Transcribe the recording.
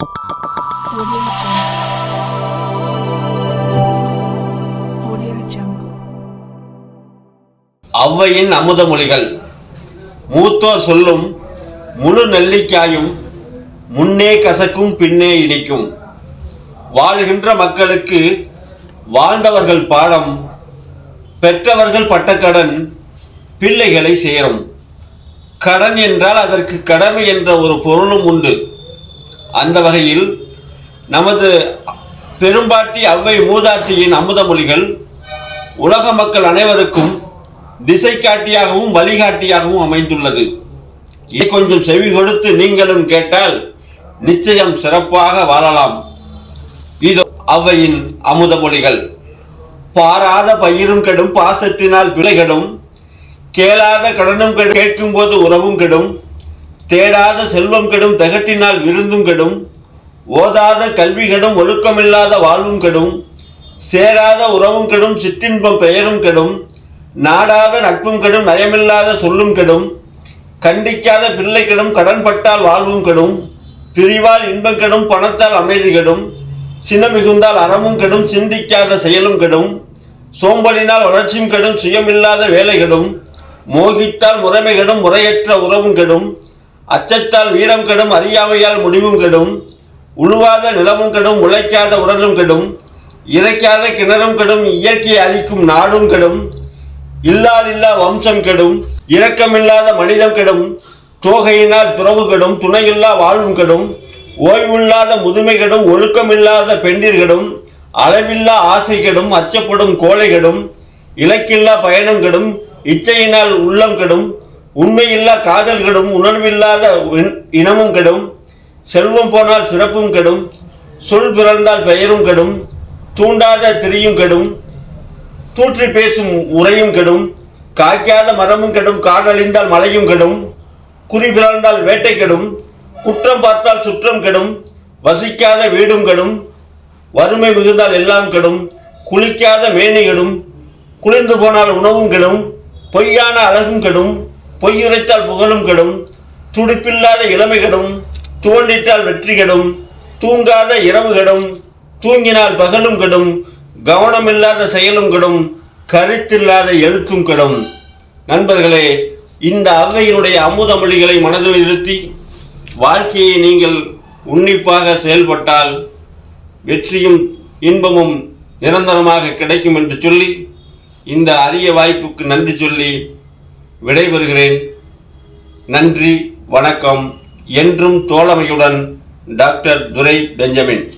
Audio அமுத மொழிகள். அமுதமொழிகள் மூத்தோர் சொல்லும் முழு நெல்லிக்காயும் முன்னே கசக்கும் பின்னே இனிக்கும் வாழ்கின்ற மக்களுக்கு வாழ்ந்தவர்கள் பாடம் பெற்றவர்கள் பட்ட கடன் பிள்ளைகளை சேரும். கடன் என்றால் அதற்கு கடமை என்ற ஒரு பொருளும் உண்டு. அந்த வகையில் நமது பெரும்பாட்டி ஔவை மூதாட்டியின் அமுதமொழிகள் உலக மக்கள் அனைவருக்கும் திசை காட்டியாகவும் வழிகாட்டியாகவும் அமைந்துள்ளது. இதை கொஞ்சம் செவி கொடுத்து நீங்களும் கேட்டால் நிச்சயம் சிறப்பாக வாழலாம். இது ஔவையின் அமுதமொழிகள் பாராத பயிரும் கெடும் பாசத்தினால் பிழைகளும் கேளாத கடனும் கேட்கும் போது உறவும் கெடும் தேடாத செல்வம் கெடும் தகட்டினால் விருந்தும் கெடும் ஓதாத கல்வி கெடும் ஒழுக்கமில்லாத வாழ்வும் கெடும் சேராத உறவும் கெடும் சிற்றின்பம் பெயரும் கெடும் நாடாத நட்பும் கெடும் நயமில்லாத சொல்லும் கெடும் கண்டிக்காத பிள்ளை கெடும் கடன்பட்டால் வாழ்வும் கெடும் பிரிவால் இன்பம் கெடும் பணத்தால் அமைதி கெடும் சின மிகுந்தால் அறமும் கெடும் சிந்திக்காத செயலும் கெடும் சோம்பலினால் வளர்ச்சியும் கெடும் சுயமில்லாத வேலை கெடும் மோகித்தால் முறைமை கெடும் முறையற்ற உறவும் கெடும் அச்சத்தால் வீரம் கெடும் அறியாமையால் முடிவும் கெடும் உழுவாத நிலமும் கெடும் உழைக்காத உடலும் கெடும் இறைக்காத கிணறும் கெடும் இயற்கையை அழிக்கும் நாடும் கெடும் இல்லால் இல்லா வம்சம் கெடும் இரக்கமில்லாத மனிதம் கெடும் தோகையினால் துறவு கெடும் துணையில்லா வாழ்வும் கெடும் ஓய்வில்லாத முதுமை கெடும் ஒழுக்கமில்லாத பெண்டிர் கெடும் அளவில்லா ஆசை கெடும் அச்சப்படும் கோழை கெடும் இலக்கில்லா பயணம் கெடும் இச்சையினால் உள்ளம் கெடும் உண்மையில்லா காதல் கெடும் உணர்வில்லாத இன்- இனமும் கெடும் செல்வம் போனால் சிறப்பும் கெடும் சொல் பிறந்தால் பெயரும் கெடும் தூண்டாத திரியும் கெடும் தூற்றி பேசும் உரையும் கெடும் காய்க்காத மரமும் கெடும் காடழிந்தால் மழையும் கெடும் குறி பிறந்தால் வேட்டை கெடும் குற்றம் பார்த்தால் சுற்றம் கெடும் வசிக்காத வீடும் கெடும் வறுமை மிகுந்தால் எல்லாம் கெடும் குளிக்காத மேனி கெடும் குளிர்ந்து போனால் உணவும் கெடும் பொய்யான அழகும் கெடும் பொய்யுரைத்தால் புகழும் கெடும் துடிப்பில்லாத இளமை கெடும் தோண்டிட்டால் வெற்றி கெடும் தூங்காத இரவு கெடும் தூங்கினால் பகலும் கெடும் கவனமில்லாத செயலும் கெடும் கருத்தில்லாத எழுத்தும் கெடும். நண்பர்களே இந்த ஔவையினுடைய அமுதமொழிகளை மனதில் இருத்தி வாழ்க்கையை நீங்கள் உன்னிப்பாக செயல்பட்டால் வெற்றியும் இன்பமும் நிரந்தரமாக கிடைக்கும் என்று சொல்லி இந்த அரிய வாய்ப்புக்கு நன்றி சொல்லி விடைபெறுகிறேன். நன்றி வணக்கம். என்றும் தோழமையுடன் டாக்டர் துரை பெஞ்சமின்.